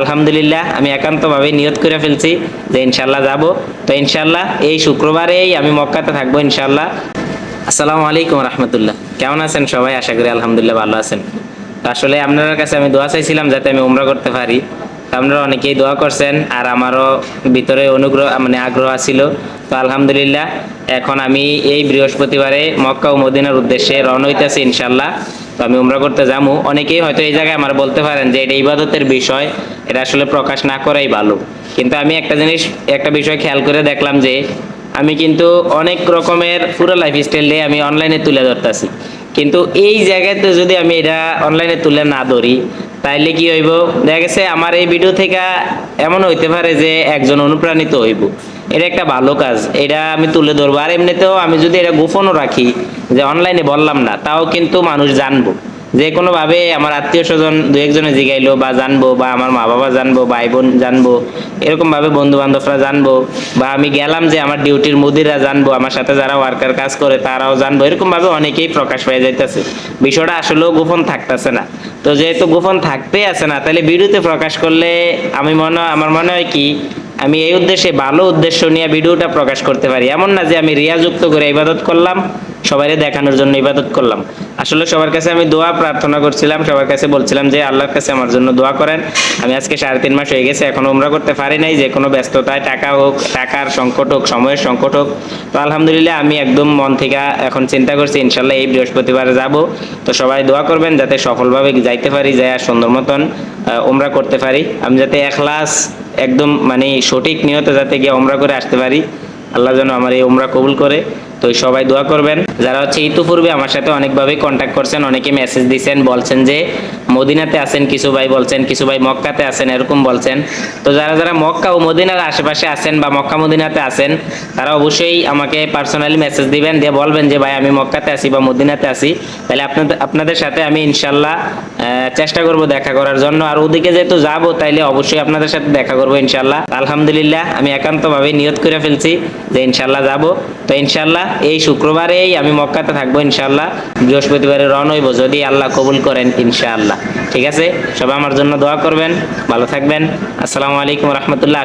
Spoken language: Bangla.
আলহামদুলিল্লাহ, আমি একান্তভাবে নিয়ত করে ফেলছি যে ইনশাল্লাহ যাব। তো ইনশাল্লাহ এই শুক্রবারেই আমি মক্কাতে থাকব ইনশাল্লাহ আসসালামু আলাইকুম রহমতুল্লাহ। কেমন আছেন সবাই? আশা করি আলহামদুলিল্লাহ ভালো আছেন। আসলে আপনার কাছে আমি দোয়া চাইছিলাম যাতে আমি উমরা করতে পারি। আপনারা অনেকেই দোয়া করছেন, আর আমারও ভিতরে অনুগ্রহ মানে আগ্রহ ছিল তো আলহামদুলিল্লাহ, এখন আমি এই বৃহস্পতিবারে মক্কা ও মদিনার উদ্দেশ্যে রওনা হইতেছি ইনশাল্লাহ তো আমি উমরা করতে যাব অনেকেই হয়তো এই জায়গায় আমার বলতে পারেন যে এটা ইবাদতের বিষয়, এটা আসলে প্রকাশ না করাই ভালো। কিন্তু আমি একটা জিনিস, একটা বিষয় খেয়াল করে দেখলাম যে, আমি কিন্তু অনেক রকমের পুরো লাইফস্টাইল দিয়ে আমি অনলাইনে তুলে ধরতেছি। কিন্তু এই জায়গাতে যদি আমি এটা অনলাইনে তুলে না ধরি, তাইলে কি হইব? দেখা গেছে আমার এই ভিডিও থেকে এমন হইতে পারে যে একজন অনুপ্রাণিত হইব। এটা একটা ভালো কাজ, এটা আমি তুলে ধরবো। আর এমনিতেও আমি যদি এটা গোপনও রাখি, যে অনলাইনে বললাম না, তাও কিন্তু মানুষ জানব। যে কোনো ভাবে আমার আত্মীয় স্বজন দু একজনে জিগাইলো, বা জানব, বা আমার মা বাবা জানব, ভাই বোন জানব এরকম ভাবে বন্ধু বান্ধবরা জানব, বা আমি গেলাম যে আমার ডিউটির মুদিরা জানব, আমার সাথে যারা ওয়ার্কার কাজ করে তারাও জানব এরকম ভাবে অনেকেই প্রকাশ পেয়ে যাইতেছে। বিষয়টা আসলেও গোপন থাকতেছে না। তো যেহেতু গোপন থাকতেই আছে না তাহলে ভিডিওতে প্রকাশ করলে আমি মনে আমার মনে হয় কি আমি এই উদ্দেশ্যে ভালো উদ্দেশ্য নিয়ে ভিডিওটা প্রকাশ করতে পারি। এমন না যে আমি রিয়াযুক্ত করে ইবাদত করলাম সবাই দেখানোর জন্য ইবাদত করলাম। আসলে সবার কাছে আমি দোয়া প্রার্থনা করছিলাম, সবার কাছে বলছিলাম যে আল্লাহর কাছে আমার জন্য দোয়া করেন। আমি আজকে সাড়ে তিন মাস হয়ে গেছে, এখনও উমরা করতে পারি নাই, যে কোনো ব্যস্ততায় টাকা হোক, টাকার সংকট হোক, সময়ের সংকট হোক। তো আলহামদুলিল্লাহ আমি একদম মন থেকে এখন চিন্তা করছি ইনশাল্লাহ এই বৃহস্পতিবারে যাব। তো সবাই দোয়া করবেন যাতে সফলভাবে যাইতে পারি আর সুন্দর মতন উমরা করতে পারি। আমি যাতে এখলাস একদম মানে সঠিক নিয়তে যাতে গিয়ে ওমরা করে আসতে পারি। আল্লাহ যেন আমার এই ওমরা কবুল করে। তো সবাই দোয়া করবেন। যারা হচ্ছে ইতিপূর্বে আমার সাথে অনেকভাবে কন্ট্যাক্ট করছেন, অনেকে মেসেজ দিচ্ছেন বলছেন যে, মদিনাতে আছেন কিছু ভাই বলছেন, কিছু ভাই মক্কাতে আছেন, এরকম বলছেন। তো যারা যারা মক্কা ও মদিনার আশেপাশে আছেন বা মক্কা মদিনাতে আছেন, তারা অবশ্যই আমাকে পার্সোনালি মেসেজ দিবেন, দিয়ে বলবেন যে, ভাই, আমি মক্কাতে আছি বা মদিনাতে আছি। তাহলে আপনাদের আপনাদের সাথে আমি ইনশাল্লাহ চেষ্টা করব দেখা করার জন্য। আর ওদিকে যেহেতু যাব, তাইলে অবশ্যই আপনাদের সাথে দেখা করব ইনশাল্লাহ। আলহামদুলিল্লাহ, আমি একান্তভাবে নিয়ত করে ফেলছি যে, ইনশাল্লাহ যাব। তো ইনশাল্লাহ এই শুক্রবারেই আমি মক্কাতে থাকব ইনশাল্লাহ বৃহস্পতিবারে রন হইব, যদি আল্লাহ কবুল করেন ইনশাআল্লাহ। ঠিক আছে? সবাই আমার জন্য দোয়া করবেন, ভালো থাকবেন। আসসালামু আলাইকুম রহমতুল্লাহ।